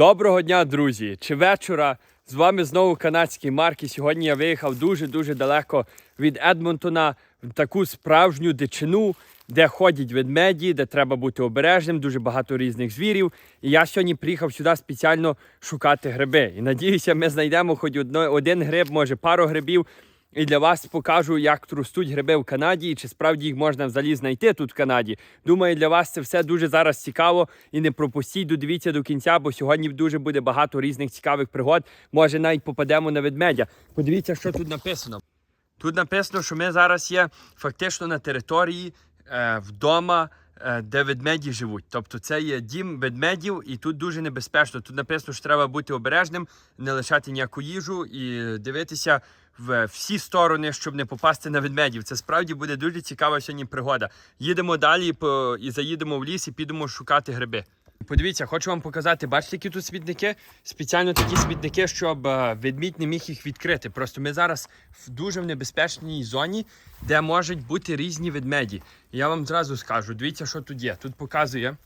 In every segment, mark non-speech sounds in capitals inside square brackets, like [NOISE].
Доброго дня, друзі! Чи вечора? З вами знову канадський Марк. І сьогодні я виїхав дуже-дуже далеко від Едмонтона в таку справжню дичину, де ходять ведмеді, де треба бути обережним, дуже багато різних звірів. І я сьогодні приїхав сюди спеціально шукати гриби. І надіюся, ми знайдемо хоч один гриб, може пару грибів. І для вас покажу, як тут ростуть гриби в Канаді, і чи справді їх можна взагалі знайти тут в Канаді. Думаю, для вас це все дуже зараз цікаво. І не пропустіть, додивіться до кінця, бо сьогодні дуже буде багато різних цікавих пригод. Може, навіть попадемо на ведмедя. Подивіться, що тут написано. Тут написано, що ми зараз є фактично на території е, вдома, де ведмеді живуть. Тобто це є дім ведмедів, і тут дуже небезпечно. Тут написано, що треба бути обережним, не лишати ніяку їжу і дивитися в всі сторони, щоб не попасти на ведмедів. Це справді буде дуже цікава сьогодні пригода. Їдемо далі і заїдемо в ліс і підемо шукати гриби. Подивіться, хочу вам показати, бачите, які тут смітники? Спеціально такі смітники, щоб е, ведмідь не міг їх відкрити. Просто ми зараз в дуже небезпечній зоні, де можуть бути різні ведмеді. Я вам зразу скажу, дивіться, що тут є. Тут показує,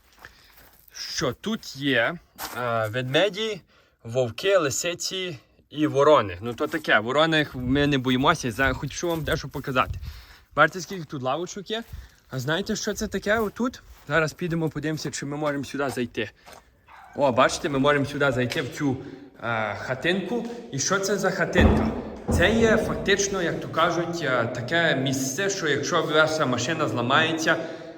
що тут є е, ведмеді, вовки, лисиці і ворони. Ну то таке, ворони ми не боїмося. Хочу вам дещо показати. Бачите, скільки тут лавочок є? А знаєте, що це таке отут? Зараз підемо, подивимося, чи ми можемо сюди зайти. О, бачите, ми можемо сюди зайти в цю е, хатинку. І що це за хатинка? Це є фактично, як то кажуть, е, таке місце, що якщо ваша машина зламається,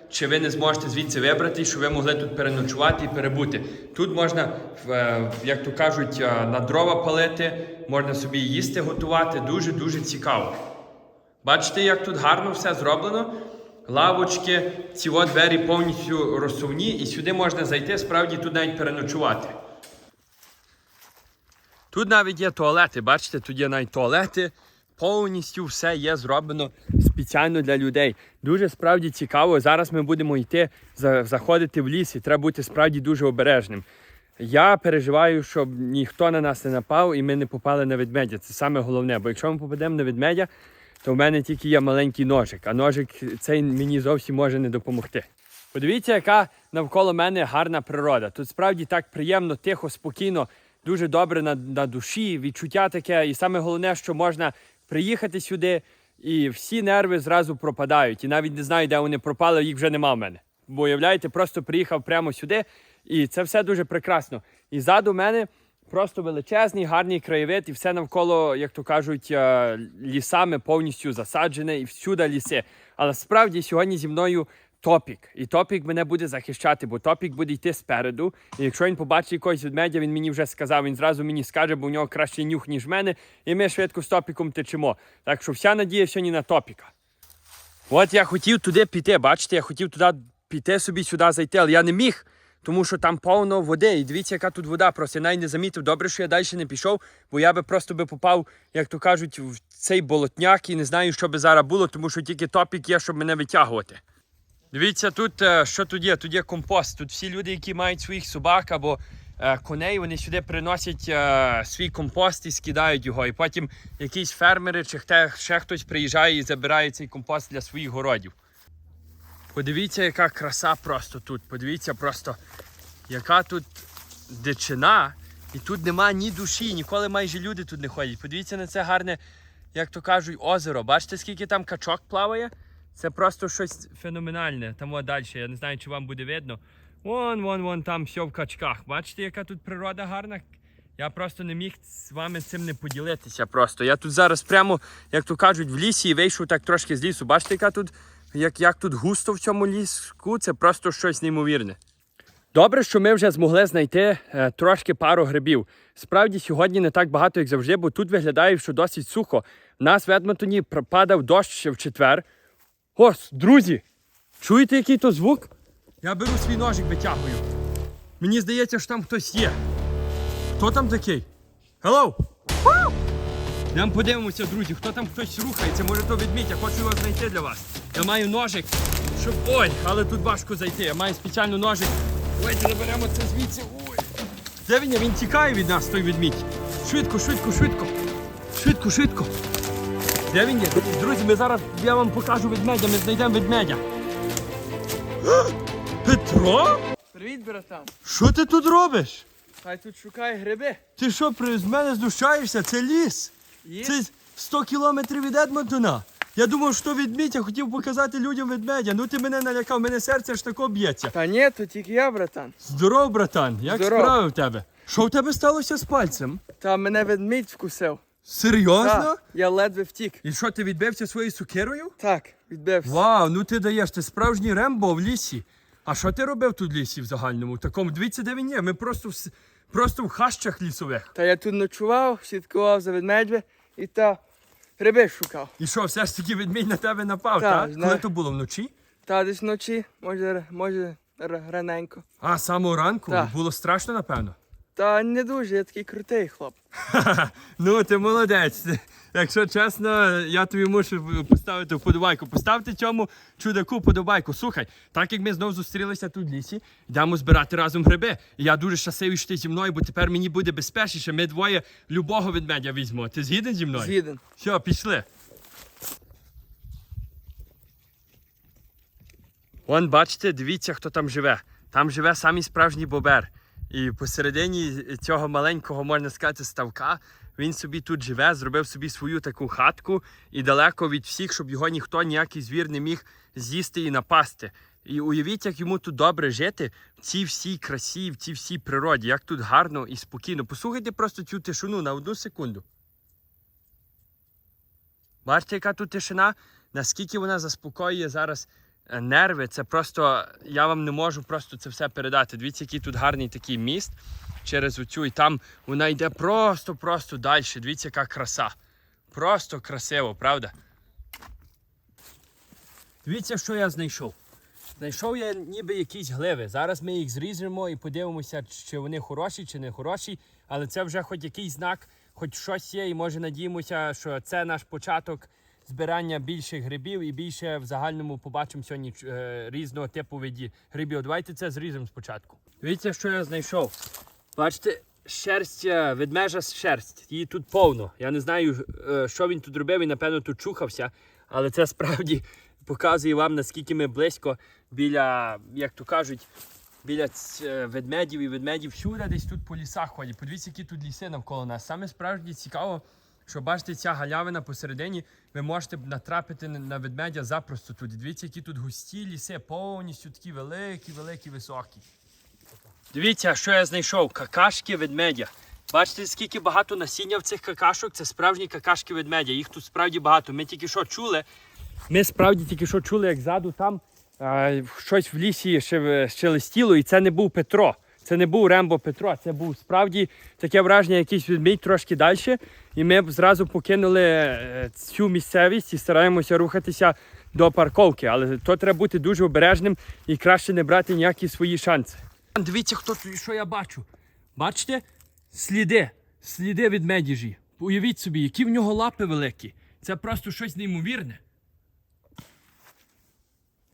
чи ви не зможете звідси вибрати, що ви могли тут переночувати і перебути. Тут можна, е, як то кажуть, е, на дрова палити, можна собі їсти готувати. Дуже-дуже цікаво. Бачите, як тут гарно все зроблено. Лавочки, ці от двері повністю розсувні, і сюди можна зайти, справді тут навіть переночувати. Тут навіть є туалети, бачите, тут є навіть туалети. Повністю все є зроблено спеціально для людей. Дуже справді цікаво. Зараз ми будемо йти заходити в ліс, і треба бути справді дуже обережним. Я переживаю, щоб ніхто на нас не напав і ми не попали на ведмедя. Це саме головне. Бо якщо ми попадемо на ведмедя, то в мене тільки є маленький ножик, а ножик цей мені зовсім може не допомогти. Подивіться, яка навколо мене гарна природа. Тут справді так приємно, тихо, спокійно, дуже добре на, на душі, відчуття таке. І саме головне, що можна приїхати сюди, і всі нерви зразу пропадають. І навіть не знаю, де вони пропали, їх вже нема в мене. Бо уявляєте, просто приїхав прямо сюди, і це все дуже прекрасно. І ззаду мене просто величезний, гарний краєвид, і все навколо, як то кажуть, е, лісами повністю засаджене, і всюди ліси. Але справді сьогодні зі мною топік. І топік мене буде захищати, бо топік буде йти спереду. І якщо він побачить якогось ведмедя, він мені вже сказав, він зразу мені скаже, бо в нього кращий нюх, ніж в мене, і ми швидко з топіком течемо. Так що вся надія сьогодні на топіка. От я хотів туди піти, бачите, я хотів туди піти собі сюди зайти, але я не міг, тому що там повно води. І дивіться, яка тут вода. Просто я навіть не замітив. Добре, що я далі не пішов, бо я би просто би попав, як то кажуть, в цей болотняк і не знаю, що би зараз було, тому що тільки топік є, щоб мене витягувати. Дивіться, тут е, що тут є? Тут є компост. Тут всі люди, які мають своїх собак або е, коней, вони сюди приносять е, свій компост і скидають його. І потім якісь фермери чи ще хтось приїжджає і забирає цей компост для своїх городів. Подивіться, яка краса просто тут. Подивіться просто, яка тут дичина. І тут нема ні душі, ніколи майже люди тут не ходять. Подивіться на це гарне, як то кажуть, озеро. Бачите, скільки там качок плаває? Це просто щось феноменальне. Там от далі. Я не знаю, чи вам буде видно. Вон, вон, вон там все в качках. Бачите, яка тут природа гарна? Я просто не міг з вами цим не поділитися. Просто я тут зараз прямо, як то кажуть, в лісі і вийшов так трошки з лісу. Бачите, яка тут, як, як тут густо в цьому ліску? Це просто щось неймовірне. Добре, що ми вже змогли знайти е, трошки пару грибів. Справді сьогодні не так багато, як завжди, бо тут виглядає, що досить сухо. У нас в Едмонтоні пр- падав дощ ще в четвер. Ось, друзі, чуєте, який то звук? Я беру свій ножик, витягую. Мені здається, що там хтось є. Хто там такий? Hello! Нам подивимося, друзі, хто там хтось рухається, може то ведмідь, я хочу його знайти для вас. Я маю ножик, щоб. Ой, але тут важко зайти. Я маю спеціально ножик. Давайте заберемо це звідси. Ой. Де він? Він тікає від нас, той ведмідь. Швидко, швидко, швидко. Швидко, швидко. Де він є? Друзі, ми зараз я вам покажу ведмедя, ми знайдемо ведмедя. Петро? Привіт, братан. Що ти тут робиш? Хай тут шукає гриби. Ти що, при- з мене знущаєшся? Це ліс. Є? Це 100 кілометрів від Едмонтона. Я думав, що ведмідь, я хотів показати людям ведмедя. Ну ти мене налякав, мене серце ж тако б'ється. Та ні, то тільки я, братан. Здоров, братан, як Здоров. справи в тебе? Що в тебе сталося з пальцем? Та мене ведмідь вкусив. Серйозно? Так, я ледве втік. І що, ти відбився своєю сукерою? Так, відбився. Вау, ну ти даєш, ти справжній Рембо в лісі. А що ти робив тут в лісі в загальному? В такому, дивіться, де він є. Ми просто в, просто в хащах лісових. Та я тут ночував, слідкував за ведмедями і та гриби шукав. І що, все ж таки ведмідь на тебе напав, Так, знаю. Коли то було вночі? Та десь вночі, може, р- може р- раненько. А, з самого ранку? Так. Було страшно, напевно. Та не дуже, я такий крутий хлоп. [LAUGHS] Ну, ти молодець. Якщо чесно, я тобі мушу поставити вподобайку. Поставте цьому чудаку вподобайку. Слухай, так як ми знову зустрілися тут в лісі, йдемо збирати разом гриби. І я дуже щасливий, що ти зі мною, бо тепер мені буде безпечніше. Ми двоє любого ведмедя візьмемо. Ти згіден зі мною? Згіден. Все, пішли. Вон, бачите, дивіться, хто там живе. Там живе самий справжній бобер. І посередині цього маленького, можна сказати, ставка, він собі тут живе, зробив собі свою таку хатку і далеко від всіх, щоб його ніхто, ніякий звір не міг з'їсти і напасти. І уявіть, як йому тут добре жити в цій всій красі, в цій всій природі, як тут гарно і спокійно. Послухайте просто цю тишину на одну секунду. Бачите, яка тут тишина? Наскільки вона заспокоює зараз нерви, це просто я вам не можу просто це все передати. Дивіться, який тут гарний такий міст через оцю, і там вона йде просто-просто далі. Дивіться, яка краса. Просто красиво, правда? Дивіться, що я знайшов. Знайшов я ніби якісь гливи. Зараз ми їх зріжемо і подивимося, чи вони хороші, чи не хороші. Але це вже хоч якийсь знак, хоч щось є, і може надіємося, що це наш початок збирання більших грибів і більше в загальному побачимо сьогодні е, різного типу виді грибів. Давайте це зріжемо спочатку. Дивіться, що я знайшов. Бачите, шерсть, е, ведмежа шерсть. Її тут повно. Я не знаю, е, що він тут робив, він, напевно, тут чухався, але це справді показує вам, наскільки ми близько біля, як то кажуть, біля ведмедів і ведмедів всюди десь тут по лісах ходять. Подивіться, які тут ліси навколо нас. Саме справді цікаво, що бачите, ця галявина посередині, ви можете натрапити на- ведмедя запросто тут. Дивіться, які тут густі ліси, повністю такі великі, великі, високі. Дивіться, що я знайшов. Какашки ведмедя. Бачите, скільки багато насіння в цих какашок? Це справжні какашки ведмедя. Їх тут справді багато. Ми тільки що чули. Ми справді тільки що чули, як ззаду там е, щось в лісі ще щелестіло, і це не був Петро. Це не був Рембо Петро, це був справді таке враження, якийсь ведмідь трошки далі. І ми зразу покинули е, цю місцевість і стараємося рухатися до парковки. Але то треба бути дуже обережним і краще не брати ніякі свої шанси. Дивіться, хто що я бачу. Бачите? Сліди, сліди від медіжі. Уявіть собі, які в нього лапи великі. Це просто щось неймовірне.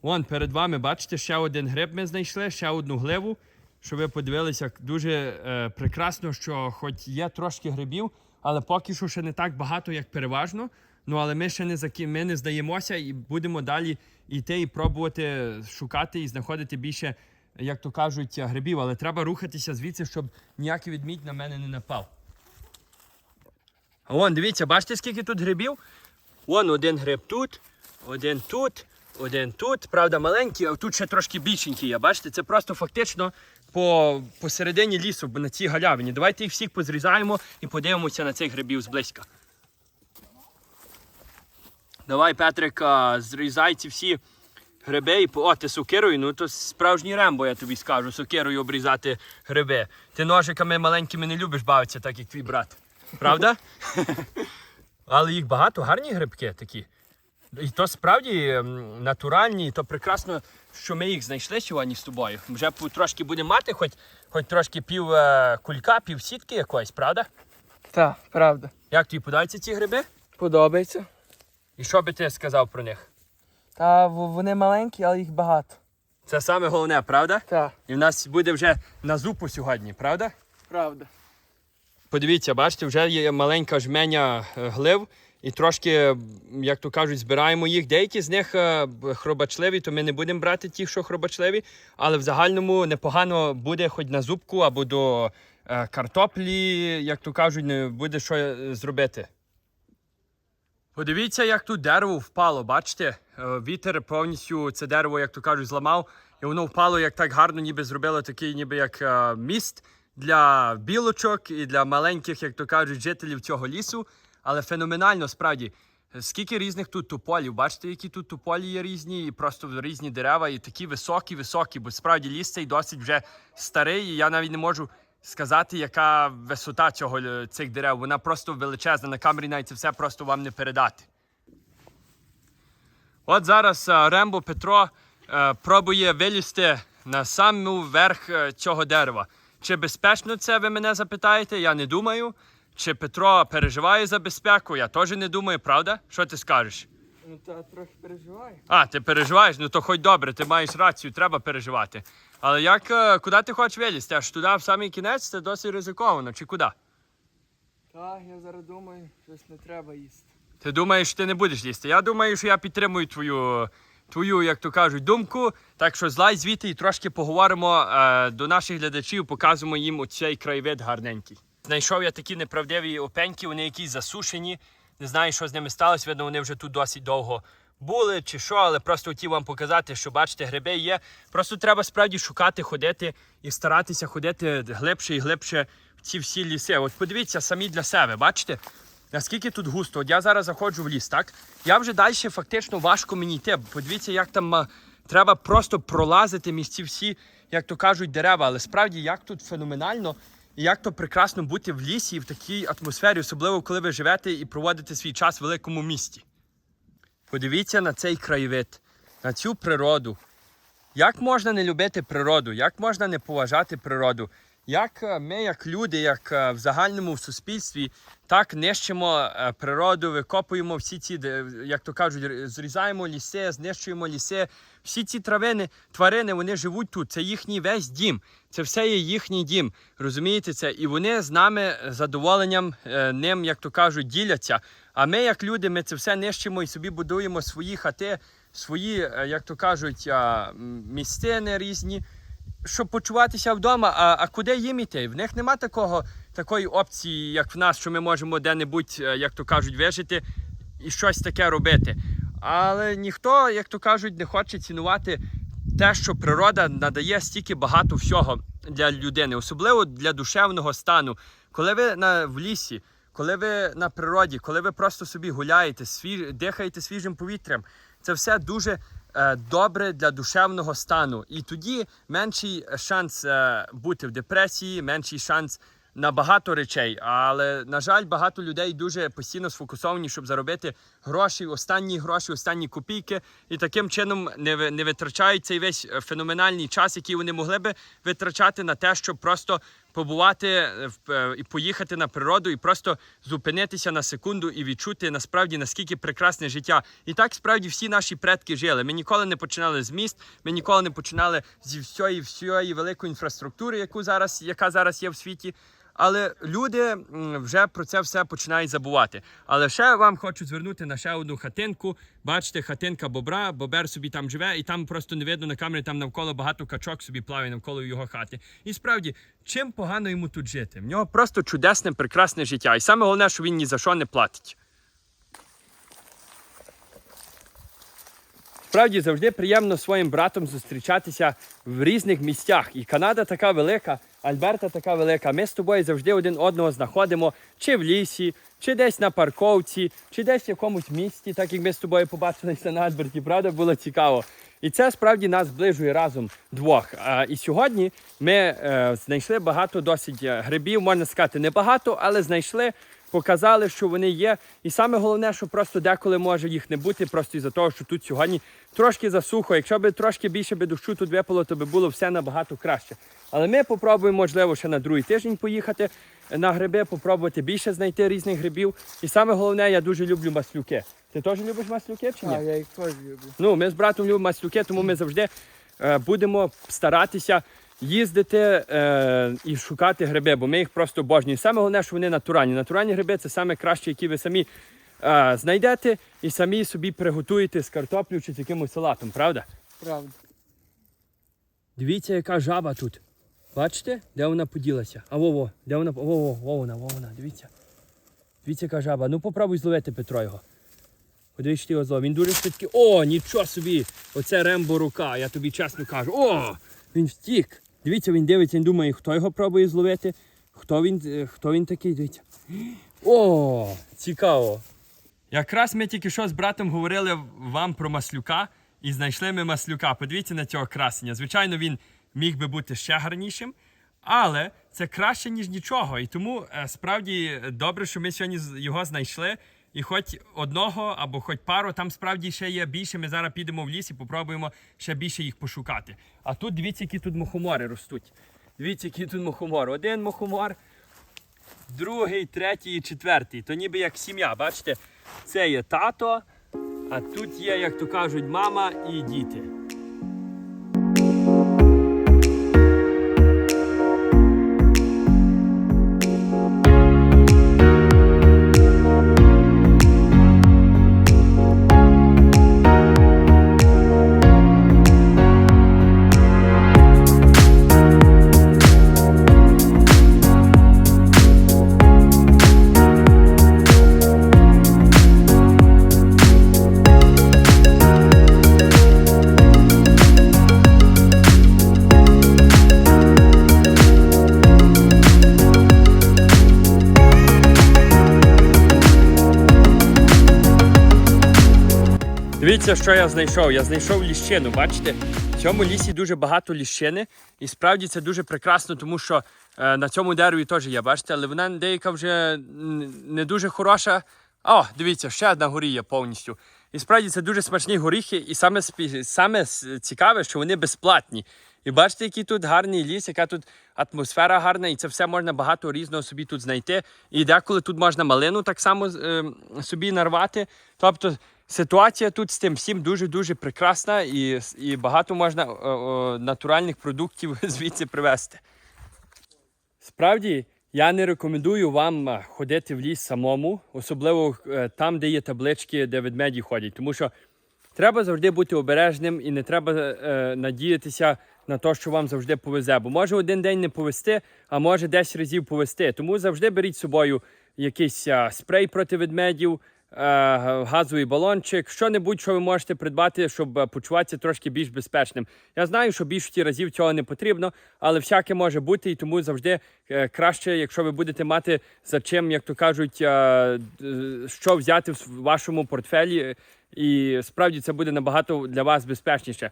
Вон перед вами, бачите, ще один гриб ми знайшли, ще одну гливу. Щоб ви подивилися, дуже е, прекрасно, що хоч є трошки грибів, але поки що ще не так багато, як переважно. Ну але ми ще не заки... ми не здаємося і будемо далі йти і пробувати шукати і знаходити більше, як то кажуть, грибів. Але треба рухатися звідси, щоб ніякий відмідь на мене не напав. А вон, дивіться, бачите, скільки тут грибів? Вон один гриб тут, один тут, один тут. Правда, маленький, а тут ще трошки більшенький. Бачите, це просто фактично по посередині лісу, на цій галявині. Давайте їх всіх позрізаємо і подивимося на цих грибів зблизька. Давай, Петрик, зрізай ці всі гриби і О, ти сокирою, ну то справжній рембо, я тобі скажу, сокирою обрізати гриби. Ти ножиками маленькими не любиш бавитися, так як твій брат. Правда? [LAUGHS] Але їх багато, гарні грибки такі. І то справді натуральні, і то прекрасно, що ми їх знайшли сьогодні з тобою. Вже трошки будемо мати, хоч, хоч трошки пів е, кулька, пів сітки якоїсь, правда? Так, правда. Як тобі подаються ці гриби? Подобається. І що би ти сказав про них? Та вони маленькі, але їх багато. Це саме головне, правда? Так, І в нас буде вже на зупу сьогодні, правда? правда. Подивіться, бачите, вже є маленька жменя е, глив, і трошки, як то кажуть, збираємо їх. Деякі з них е, хробачливі, то ми не будемо брати ті, що хробачливі, але в загальному непогано буде хоч на зубку або до е, картоплі, як то кажуть, не буде що е, зробити. Подивіться, як тут дерево впало, бачите? Вітер повністю це дерево, як то кажуть, зламав, і воно впало як так гарно, ніби зробило такий, ніби як міст для білочок і для маленьких, як то кажуть, жителів цього лісу. Але феноменально справді. Скільки різних тут туполів, бачите, які тут туполі є різні, і просто різні дерева, і такі високі, високі, бо справді ліс цей досить вже старий, і я навіть не можу сказати, яка висота цього е, цих дерев. Вона просто величезна. На камері навіть це все просто вам не передати. От зараз е, Рембо Петро е, пробує вилізти на саму верх цього дерева. Чи безпечно це, ви мене запитаєте? Я не думаю. Чи Петро переживає за безпеку? Я теж не думаю, правда? Що ти скажеш? Ну та трохи переживаю. А, ти переживаєш? Ну то хоч добре, ти маєш рацію, треба переживати. Але як, е, куди ти хочеш вилізти? Аж туди, в самий кінець, це досить ризиковано, чи куди? Так, я зараз думаю, щось не треба їсти. Ти думаєш, що ти не будеш лізти? Я думаю, що я підтримую твою, твою, як то кажуть, думку. Так що злазь звідти і трошки поговоримо е, до наших глядачів, показуємо їм оцей краєвид гарненький. Знайшов я такі неправдиві опеньки, вони якісь засушені. Не знаю, що з ними сталося. Видно, вони вже тут досить довго були чи що, але просто хотів вам показати, що бачите, гриби є. Просто треба справді шукати, ходити і старатися ходити глибше і глибше в ці всі ліси. От подивіться самі для себе, бачите? Наскільки тут густо? От я зараз заходжу в ліс, так? Я вже далі фактично важко мені йти. Подивіться, як там треба просто пролазити між ці всі, як то кажуть, дерева. Але справді, як тут феноменально і як то прекрасно бути в лісі і в такій атмосфері, особливо коли ви живете і проводите свій час в великому місті. Подивіться на цей краєвид, на цю природу. Як можна не любити природу? Як можна не поважати природу? Як е, ми, як люди, як е, в загальному в суспільстві, так нищимо е, природу, викопуємо всі ці, як то кажуть, зрізаємо ліси, знищуємо ліси. Всі ці травини, тварини, вони живуть тут. Це їхній весь дім. Це все є їхній дім. Розумієте це? І вони з нами задоволенням ним, як то кажуть, діляться. А ми, як люди, ми це все нищимо і собі будуємо свої хати, свої, як то кажуть, містини різні щоб почуватися вдома, а, а куди їм іти? В них нема такого, такої опції, як в нас, що ми можемо де-небудь, е, як то кажуть, вижити і щось таке робити. Але ніхто, як то кажуть, не хоче цінувати те, що природа надає стільки багато всього для людини, особливо для душевного стану. Коли ви на, в лісі, коли ви на природі, коли ви просто собі гуляєте, свіж, дихаєте свіжим повітрям, це все дуже добре для душевного стану. І тоді менший шанс е, бути в депресії, менший шанс на багато речей. Але, на жаль, багато людей дуже постійно сфокусовані, щоб заробити гроші, останні гроші, останні копійки, і таким чином не, не витрачають цей весь е, феноменальний час, який вони могли би витрачати на те, щоб просто побувати е, е, і поїхати на природу, і просто зупинитися на секунду і відчути насправді наскільки прекрасне життя. І так справді всі наші предки жили. Ми ніколи не починали з міст, ми ніколи не починали зі всієї всієї великої інфраструктури, яку зараз, яка зараз є в світі. Але люди вже про це все починають забувати. Але ще вам хочу звернути на ще одну хатинку. Бачите, хатинка бобра, бобер собі там живе, і там просто не видно на камері, там навколо багато качок собі плаває навколо його хати. І справді, чим погано йому тут жити? В нього просто чудесне, прекрасне життя. І саме головне, що він ні за що не платить. Справді завжди приємно своїм братом зустрічатися в різних місцях. І Канада така велика, Альберта така велика. Ми з тобою завжди один одного знаходимо чи в лісі, чи десь на парковці, чи десь в якомусь місті, так як ми з тобою побачилися на Альберті. Правда, було цікаво. І це справді нас зближує разом двох. А, і сьогодні ми е, знайшли багато досить е, грибів, можна сказати, не багато, але знайшли показали, що вони є. І саме головне, що просто деколи може їх не бути, просто із-за того, що тут сьогодні трошки засухо. Якщо би трошки більше би дощу тут випало, то би було все набагато краще. Але ми попробуємо, можливо, ще на другий тиждень поїхати на гриби, попробувати більше знайти різних грибів. І саме головне, я дуже люблю маслюки. Ти теж любиш маслюки чи ні? А, я їх теж люблю. Ну, ми з братом любимо маслюки, тому ми завжди е, будемо старатися їздити е, і шукати гриби, бо ми їх просто обожнюємо. Саме головне, що вони натуральні. Натуральні гриби це саме краще, які ви самі е, знайдете і самі собі приготуєте з картоплю чи з якимось салатом, правда? Правда. Дивіться, яка жаба тут. Бачите, де вона поділася? А во, во, де вона? Во, во, во вона, во вона, дивіться. Дивіться, яка жаба. Ну попробуй зловити Петро його. Подивись, що ти його зловив. Він дуже швидкий. О, нічого собі! Оце Рембо рука, я тобі чесно кажу. О! Він втік. Дивіться, він дивиться, він думає, хто його пробує зловити. Хто він, е, хто він такий? Дивіться. О, цікаво. Якраз ми тільки що з братом говорили вам про маслюка і знайшли ми маслюка. Подивіться на цього красення. Звичайно, він міг би бути ще гарнішим, але це краще, ніж нічого. І тому е, справді добре, що ми сьогодні його знайшли. І хоч одного або хоч пару, там справді ще є більше. Ми зараз підемо в ліс і попробуємо ще більше їх пошукати. А тут дивіться, які тут мухомори ростуть. Дивіться, які тут мухомори. Один мухомор, другий, третій і четвертий. То ніби як сім'я, бачите? Це є тато, а тут є, як то кажуть, мама і діти. Дивіться, що я знайшов. Я знайшов ліщину. Бачите, в цьому лісі дуже багато ліщини, і справді це дуже прекрасно, тому що е, на цьому дереві теж є, бачите, але вона деяка вже не дуже хороша. О, дивіться, ще одна горі є повністю. І справді це дуже смачні горіхи, і саме, саме цікаве, що вони безплатні. І бачите, який тут гарний ліс, яка тут атмосфера гарна, і це все можна багато різного собі тут знайти. І деколи тут можна малину так само е, собі нарвати. Тобто ситуація тут з тим всім дуже-дуже прекрасна і, і багато можна е, е, натуральних продуктів [LAUGHS] звідси привезти. Справді, я не рекомендую вам е, ходити в ліс самому, особливо там, де є таблички, де ведмеді ходять, тому що треба завжди бути обережним і не треба е, надіятися на те, що вам завжди повезе. Бо може один день не повезти, а може 10 разів повезти. Тому завжди беріть з собою якийсь спрей проти ведмедів, газовий балончик, що-небудь, що ви можете придбати, щоб е, почуватися трошки більш безпечним. Я знаю, що більшості разів цього не потрібно, але всяке може бути, і тому завжди е, краще, якщо ви будете мати за чим, як то кажуть, е, що взяти в вашому портфелі, і справді це буде набагато для вас безпечніше.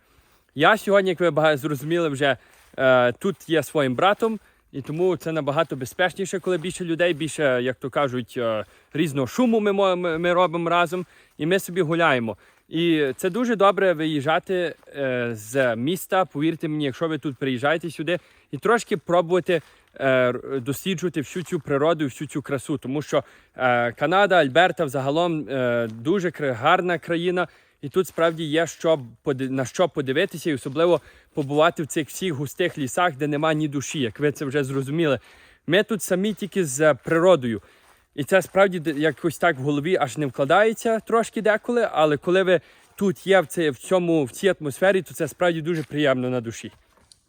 Я сьогодні, як ви зрозуміли, вже е, тут є своїм братом, і тому це набагато безпечніше, коли більше людей, більше, як то кажуть, е, різного шуму ми, ми, робимо разом, і ми собі гуляємо. І це дуже добре виїжджати е, з міста. Повірте мені, якщо ви тут приїжджаєте сюди, і трошки пробувати е, досліджувати всю цю природу, всю цю красу, тому що Канада, Альберта взагалом дуже гарна країна. І тут справді є що на що подивитися, і особливо побувати в цих всіх густих лісах, де нема ні душі, як ви це вже зрозуміли. Ми тут самі тільки з природою. І це справді якось так в голові аж не вкладається трошки деколи, але коли ви тут є в, це, в, цьому, в цій атмосфері, то це справді дуже приємно на душі.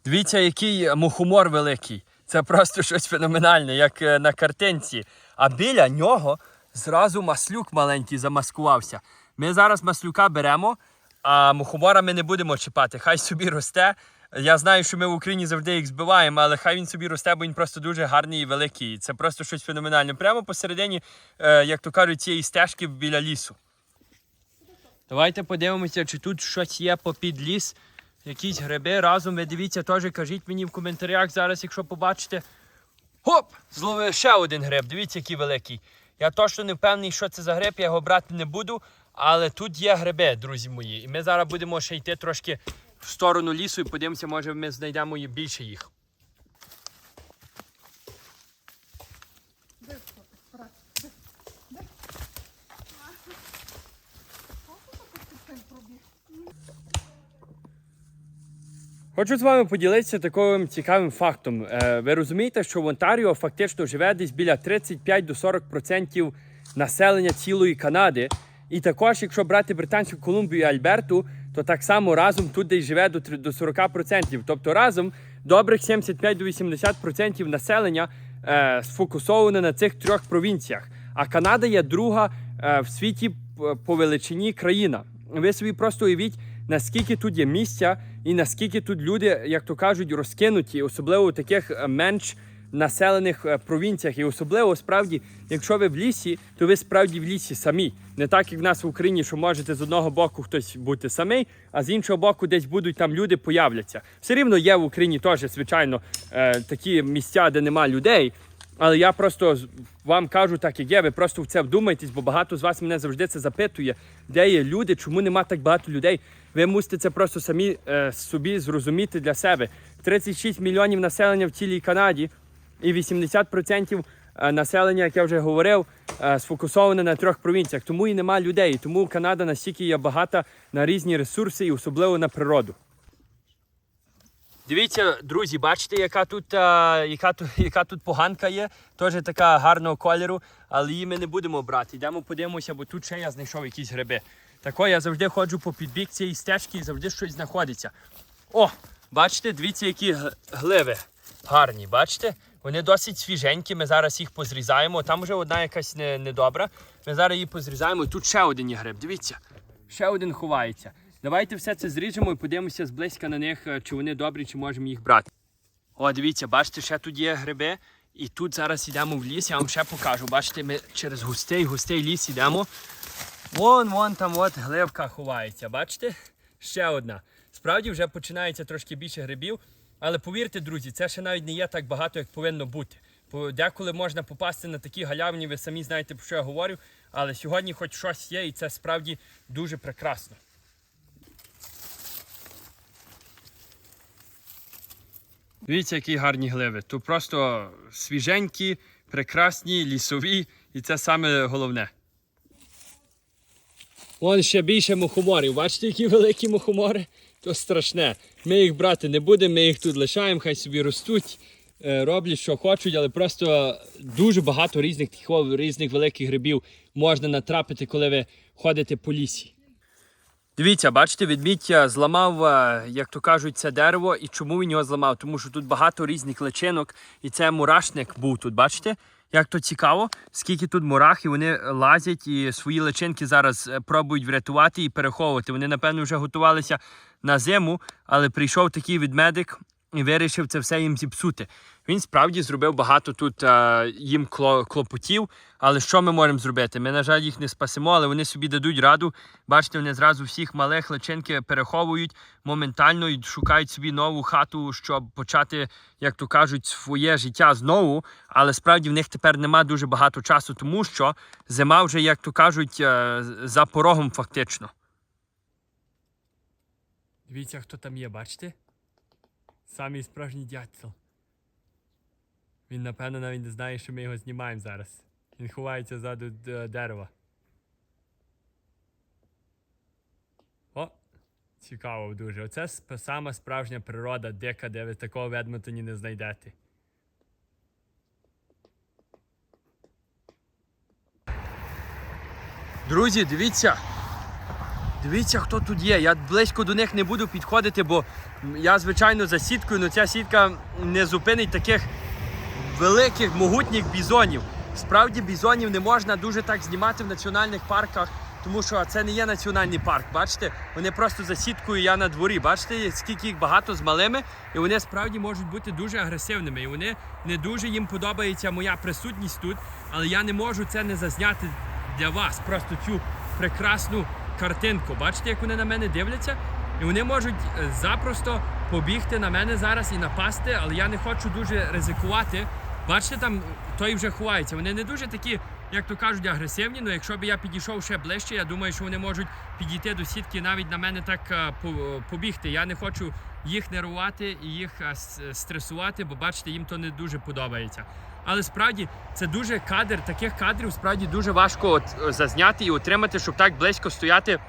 Дивіться, який мухомор великий. Це просто [LAUGHS] щось феноменальне, як е, на картинці. А біля нього зразу маслюк маленький замаскувався. Ми зараз маслюка беремо, а мухомора ми не будемо чіпати. Хай собі росте. Я знаю, що ми в Україні завжди їх збиваємо, але хай він собі росте, бо він просто дуже гарний і великий. Це просто щось феноменальне. Прямо посередині, е, як то кажуть, цієї стежки біля лісу. Давайте подивимося, чи тут щось є попід ліс. Якісь гриби разом. Ви дивіться, теж кажіть мені в коментарях зараз, якщо побачите. Хоп! Зловив ще один гриб. Дивіться, який великий. Я точно не впевнений, що це за гриб, я його брати не буду. Але тут є гриби, друзі мої. І ми зараз будемо ще йти трошки в сторону лісу і подивимося, може ми знайдемо більше їх. Хочу з вами поділитися таким цікавим фактом. Е, Ви розумієте, що в Онтаріо фактично живе десь біля 35 до 40% населення цілої Канади. І також, якщо брати Британську Колумбію і Альберту, то так само разом тут десь живе до три- до 40%. Тобто разом добрих 75 до 80% населення е, сфокусоване на цих трьох провінціях. А Канада є друга е, в світі по величині країна. Ви собі просто уявіть, наскільки тут є місця і наскільки тут люди, як то кажуть, розкинуті, особливо в таких е, менш населених е, провінціях. І особливо справді, якщо ви в лісі, то ви справді в лісі самі. Не так, як в нас в Україні, що можете з одного боку хтось бути самий, а з іншого боку, десь будуть там люди появляться. Все рівно є в Україні теж, звичайно, е, такі місця, де нема людей. Але я просто вам кажу так, як є. Ви просто в це вдумайтесь, бо багато з вас мене завжди це запитує, де є люди, чому нема так багато людей. Ви мусите це просто самі е, собі зрозуміти для себе. 36 мільйонів населення в цілій Канаді і 80% е, населення, як я вже говорив, е, сфокусоване на трьох провінціях. Тому і нема людей. Тому Канада настільки є багата на різні ресурси і особливо на природу. Дивіться, друзі, бачите, яка тут, а, яка, [LAUGHS] яка тут поганка є. Теж така гарного кольору, але її ми не будемо брати. Йдемо подивимося, бо тут ще я знайшов якісь гриби. Тако я завжди ходжу по підбік цієї стежки і завжди щось знаходиться. О, бачите, дивіться, які гливи гарні, бачите? Вони досить свіженькі, ми зараз їх позрізаємо. Там вже одна якась не- недобра. Ми зараз її позрізаємо. Тут ще один є гриб. Дивіться, ще один ховається. Давайте все це зріжемо і подивимося зблизька на них, е, чи вони добрі, чи можемо їх брати. О, дивіться, бачите, ще тут є гриби. І тут зараз йдемо в ліс, я вам ще покажу. Бачите, ми через густий, густий ліс йдемо. Вон, вон там от гливка ховається. Бачите? Ще одна. Справді вже починається трошки більше грибів. Але повірте, друзі, це ще навіть не є так багато, як повинно бути. Деколи можна попасти на такі галявні, ви самі знаєте, про що я говорю. Але сьогодні хоч щось є, і це справді дуже прекрасно. Дивіться, які гарні гливи. Тут просто свіженькі, прекрасні, лісові, і це саме головне. Вон ще більше мухоморів. Бачите, які великі мухомори? То страшне. Ми їх брати не будемо, ми їх тут лишаємо, хай собі ростуть, е, роблять, що хочуть, але просто дуже багато різних тихов, різних великих грибів можна натрапити, коли ви ходите по лісі. Дивіться, бачите, відмідь е, зламав, е, як то кажуть, це дерево. І чому він його зламав? Тому що тут багато різних личинок, і це мурашник був тут. Бачите? Як то цікаво, скільки тут мурах, і вони лазять і свої личинки зараз е, пробують врятувати і переховувати. Вони, напевно, вже готувалися на зиму, але прийшов такий відмедик і вирішив це все їм зіпсути. Він справді зробив багато тут е, їм клопотів. Але що ми можемо зробити? Ми, на жаль, їх не спасемо, але вони собі дадуть раду. Бачите, вони зразу всіх малих личинки переховують моментально і шукають собі нову хату, щоб почати, як то кажуть, своє життя знову. Але справді в них тепер нема дуже багато часу, тому що зима вже, як то кажуть, е, за порогом фактично. Дивіться, хто там є, бачите? Самий справжній дятел. Він, напевно, навіть не знає, що ми його знімаємо зараз. Він ховається ззаду дерева. О! Цікаво дуже. Оце сама справжня природа, дика, де ви такого в Едмонтоні не знайдете. Друзі, дивіться. Дивіться, хто тут є. Я близько до них не буду підходити, бо я, звичайно, за сіткою, але ця сітка не зупинить таких великих, могутніх бізонів. Справді бізонів не можна дуже так знімати в національних парках, тому що це не є національний парк. Бачите, вони просто за сіткою я на дворі. Бачите, скільки їх багато з малими, і вони справді можуть бути дуже агресивними. І вони не дуже їм подобається моя присутність тут, але я не можу це не зазняти для вас. Просто цю прекрасну картинку. Бачите, як вони на мене дивляться? І вони можуть е, запросто побігти на мене зараз і напасти, але я не хочу дуже ризикувати. Бачите, там той вже ховається. Вони не дуже такі, як то кажуть, агресивні. але якщо б я підійшов ще ближче, я думаю, що вони можуть підійти до сітки і навіть на мене так е, побігти. Я не хочу їх нервувати і їх е, стресувати, бо бачите, їм то не дуже подобається. Але справді це дуже кадр, таких кадрів справді дуже важко от, е, зазняти і отримати, щоб так близько стояти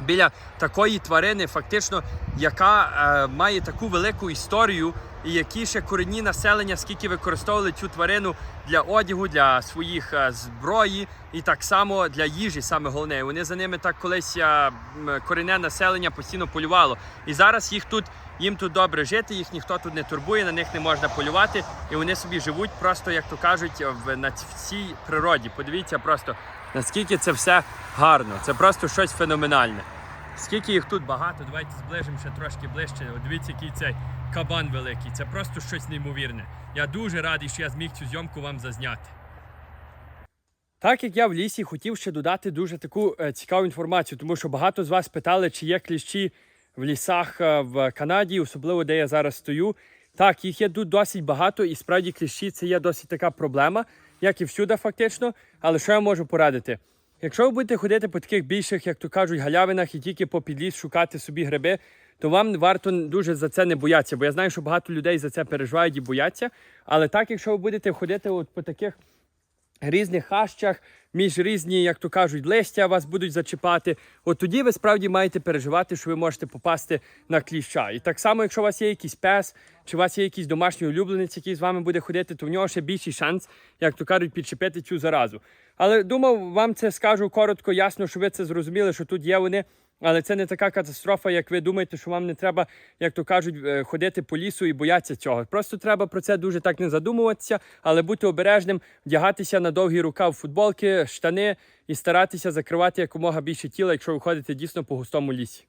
біля такої тварини, фактично, яка е, має таку велику історію і які ще корінні населення, скільки використовували цю тварину для одягу, для своїх е, зброї і так само для їжі, саме головне. Вони за ними так колись е, корінне населення постійно полювало. І зараз їх тут їм тут добре жити, їх ніхто тут не турбує, на них не можна полювати, і вони собі живуть просто, як то кажуть, в на ц- всій природі. Подивіться просто наскільки це все гарно. Це просто щось феноменальне. Скільки їх тут багато, давайте зближимо ще трошки ближче. От дивіться, який цей кабан великий. Це просто щось неймовірне. Я дуже радий, що я зміг цю зйомку вам зазняти. Так як я в лісі хотів ще додати дуже таку е, цікаву інформацію, тому що багато з вас питали, чи є кліщі в лісах е, в Канаді, особливо де я зараз стою. Так, їх є тут досить багато, і справді кліщі це є досить така проблема, як і всюди, фактично. Але що я можу порадити? Якщо ви будете ходити по таких більших, як то кажуть, галявинах і тільки по підліс шукати собі гриби, то вам варто дуже за це не боятися, бо я знаю, що багато людей за це переживають і бояться. Але так, якщо ви будете ходити от по таких різних хащах, між різні, як то кажуть, листя вас будуть зачіпати. От тоді ви справді маєте переживати, що ви можете попасти на кліща. І так само, якщо у вас є якийсь пес, чи у вас є якийсь домашній улюбленець, який з вами буде ходити, то в нього ще більший шанс, як то кажуть, підчепити цю заразу. Але думав, вам це скажу коротко, ясно, що ви це зрозуміли, що тут є вони. Але це не така катастрофа, як ви думаєте, що вам не треба, як то кажуть, е, ходити по лісу і боятися цього. Просто треба про це дуже так не задумуватися, але бути обережним, вдягатися на довгі рукав футболки, штани і старатися закривати якомога більше тіла, якщо ви ходите дійсно по густому лісі.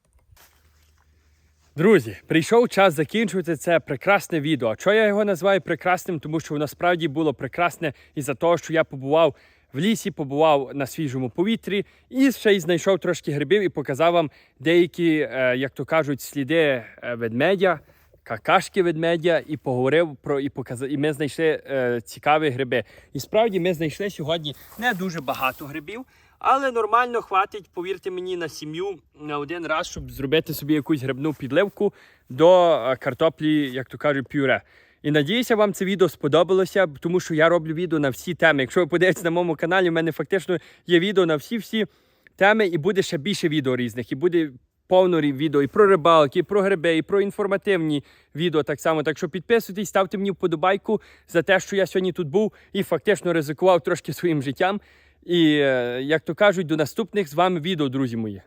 Друзі, прийшов час закінчувати це прекрасне відео. Чого я його називаю прекрасним? Тому що воно справді було прекрасне із-за того, що я побував в лісі, побував на свіжому повітрі і ще й знайшов трошки грибів і показав вам деякі, е, як то кажуть, сліди е, ведмедя, какашки ведмедя, і поговорив про і показав. І ми знайшли е, цікаві гриби. І справді ми знайшли сьогодні не дуже багато грибів. Але нормально хватить, повірте мені, на сім'ю на один раз, щоб зробити собі якусь грибну підливку до картоплі, як то кажуть, пюре. І надіюся, вам це відео сподобалося, тому що я роблю відео на всі теми. Якщо ви подивитесь на моєму каналі, в мене фактично є відео на всі-всі теми, і буде ще більше відео різних. І буде повно відео і про рибалки, і про гриби, і про інформативні відео так само. Так що підписуйтесь, ставте мені вподобайку за те, що я сьогодні тут був і фактично ризикував трошки своїм життям. І, е, як то кажуть, до наступних з вами відео, друзі мої.